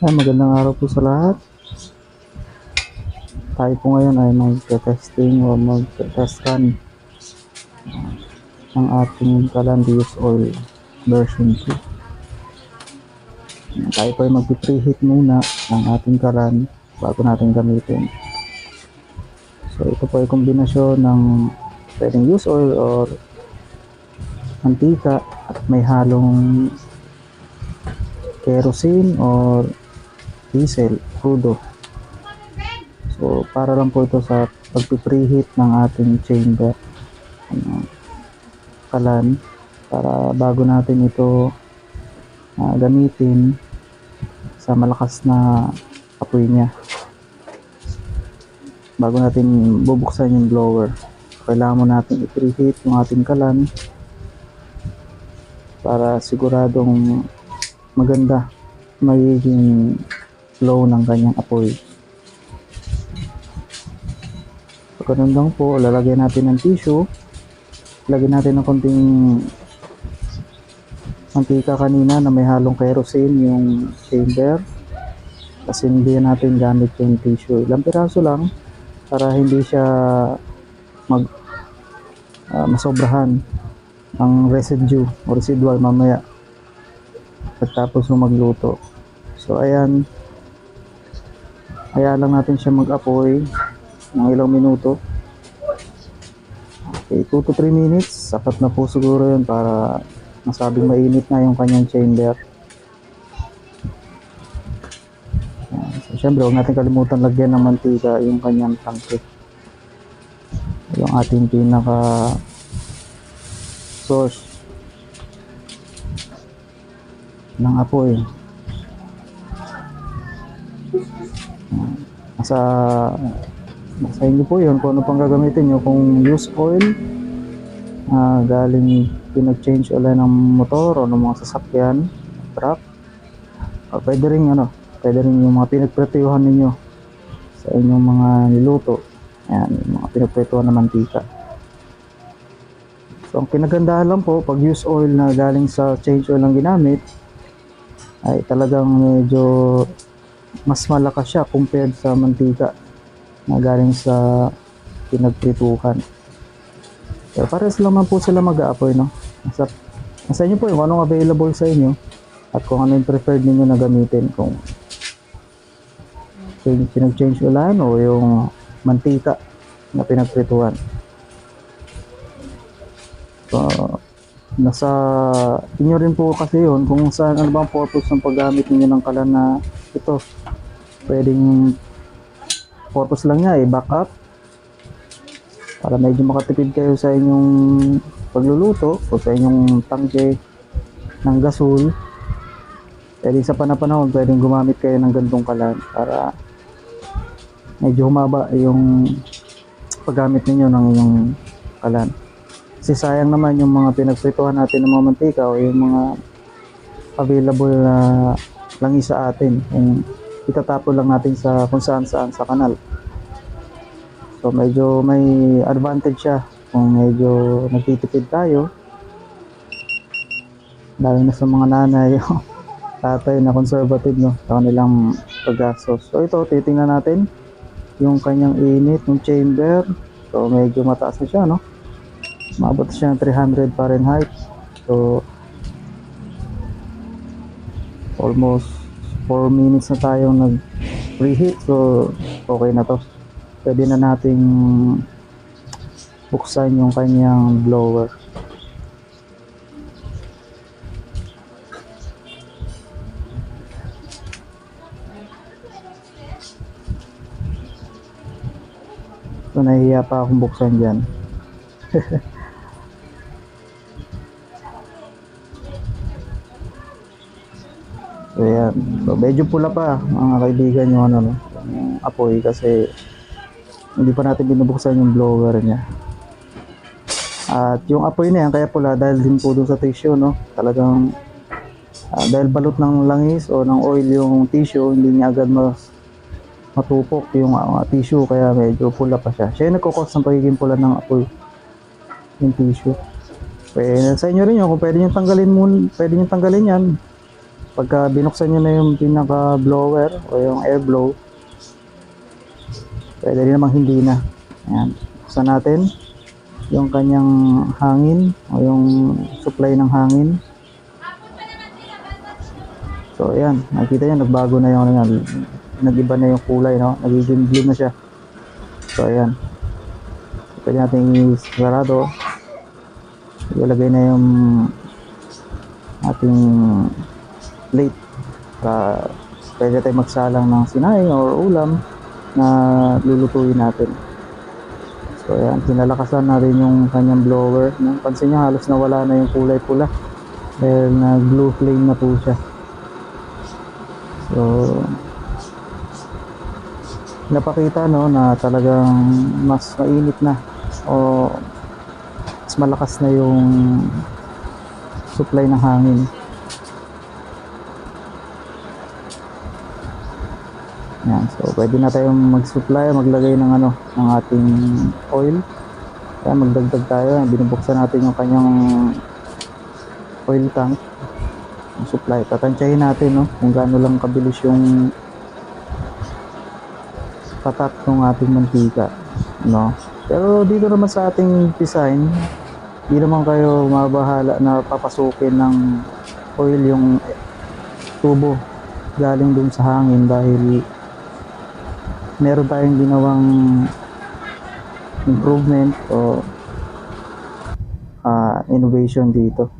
Ay, magandang araw po sa lahat. Tayo po ngayon ay mag-testing o mag-test run ng ating Calandius Oil version 2. Tayo po ay mag-preheat muna ng ating kalan bago natin gamitin. So ito po ay kombinasyon ng pwedeng use oil or mantika at may halong kerosene or diesel, crudo. So, para lang po ito sa pagpipreheat ng ating chamber. Ano, kalan. Para bago natin ito ah, gamitin sa malakas na apoy niya. Bago natin bubuksan yung blower. Kailangan mo natin i-preheat yung ating kalan para siguradong maganda magiging flow ng kanyang apoy. Ganun lang po, lalagyan natin ng tissue. Lagyan natin ng konting mantika kanina na may halong kerosene yung chamber. Kasi hindi natin gamit yung tissue. Ilang piraso lang para hindi siya mag ah, masobrahan ang residue o residual mamaya pagtapos mo magluto. So ayan, kaya lang natin siya mag-apoy ng ilang minuto. Okay, 2 to 3 minutes, sapat na po siguro yun para masabing mainit na yung kanyang chamber. So, syempre, huwag natin kalimutan lagyan ng mantika yung kanyang tangke. Yung ating pinaka source ng apoy. Nasa, nasa inyo po yun kung ano pang gagamitin nyo. Kung use oil, ah, galing pinag-change oil ng motor o ng mga sasakyan, truck, o pwede rin ano, pwede rin yung mga pinagpretyuhan ninyo sa inyong mga niluto. Ayan, yung mga pinagpretyuhan na mantika. So, ang kinagandahan lang po, pag use oil na galing sa change oil ang ginamit, ay talagang medyo mas malakas siya compared sa mantika na galing sa pinagprituhan. Pero pares lang man po sila mag-aapoy, no? Nasa, nasa inyo po yung anong available sa inyo at kung ano yung preferred ninyo na gamitin. Kung change, pinag-change ulan o yung mantika na pinagprituhan. So, nasa inyo rin po kasi yun kung saan ano ba ang purpose ng paggamit ninyo ng kalan na ito? Pwedeng purpose lang niya eh backup. Para medyo makatipid kayo sa inyong pagluluto o sa inyong tangke ng gasol. Pwedeng sa panapanahon pwedeng gumamit kayo ng gantong kalan para medyo humaba yung paggamit ninyo ng inyong kalan kasi sayang naman yung mga pinagprituhan natin ng mga mantika o yung mga available na langis sa atin. Yung itatapon lang natin sa kung saan saan sa kanal. So medyo may advantage siya kung medyo nagtitipid tayo. Lalo na sa mga nanay tatay na conservative no, sa kanilang paggastos. So ito, titingnan natin yung kanyang init ng chamber. So medyo mataas na siya no maabot siya ng 300 Fahrenheit. So, almost 4 minutes na tayong nag-preheat. So, okay na to. Pwede na nating buksan yung kanyang blower. So, nahihiya pa akong buksan dyan. So yan. So medyo pula pa mga kaibigan yung ano no, yung apoy kasi hindi pa natin binubuksan yung blower niya. At yung apoy na yan kaya pula dahil din po doon sa tissue no. Talagang ah, dahil balot ng langis o ng oil yung tissue, hindi niya agad mas matupok yung ah, tissue kaya medyo pula pa siya. Siya yung nagkukos ng pagiging pula ng apoy yung tissue. Pwede, sa inyo rin yun, kung pwede nyo tanggalin mo, pwede nyo tanggalin yan pagka binuksan nyo na yung pinaka blower o yung air blow, pwede rin namang hindi na. Ayan, buksan natin yung kanyang hangin o yung supply ng hangin. So ayan, nakita nyo nagbago na yung ano yan. Nag-iba na yung kulay, no? Nagiging blue na siya. So ayan. Pwede natin isarado. Ilalagay na yung ating plate para pwede tayo magsalang ng sinaing or ulam na lulutuin natin. So ayan, pinalakasan na rin yung kanyang blower. No? Pansin nyo halos nawala na yung kulay pula dahil nag blue flame na po siya. So napakita no na talagang mas mainit na o mas malakas na yung supply ng hangin. Yan, so pwede na tayong mag-supply, maglagay ng ano, ng ating oil. Kaya magdagdag tayo, binubuksan natin yung kanyang oil tank. Yung supply. Tatansyahin natin no, kung gaano lang kabilis yung patak ng ating mantika. No? Pero dito naman sa ating design, di naman kayo mabahala na papasukin ng oil yung tubo galing dun sa hangin dahil meron tayong ginawang improvement o ah, innovation dito.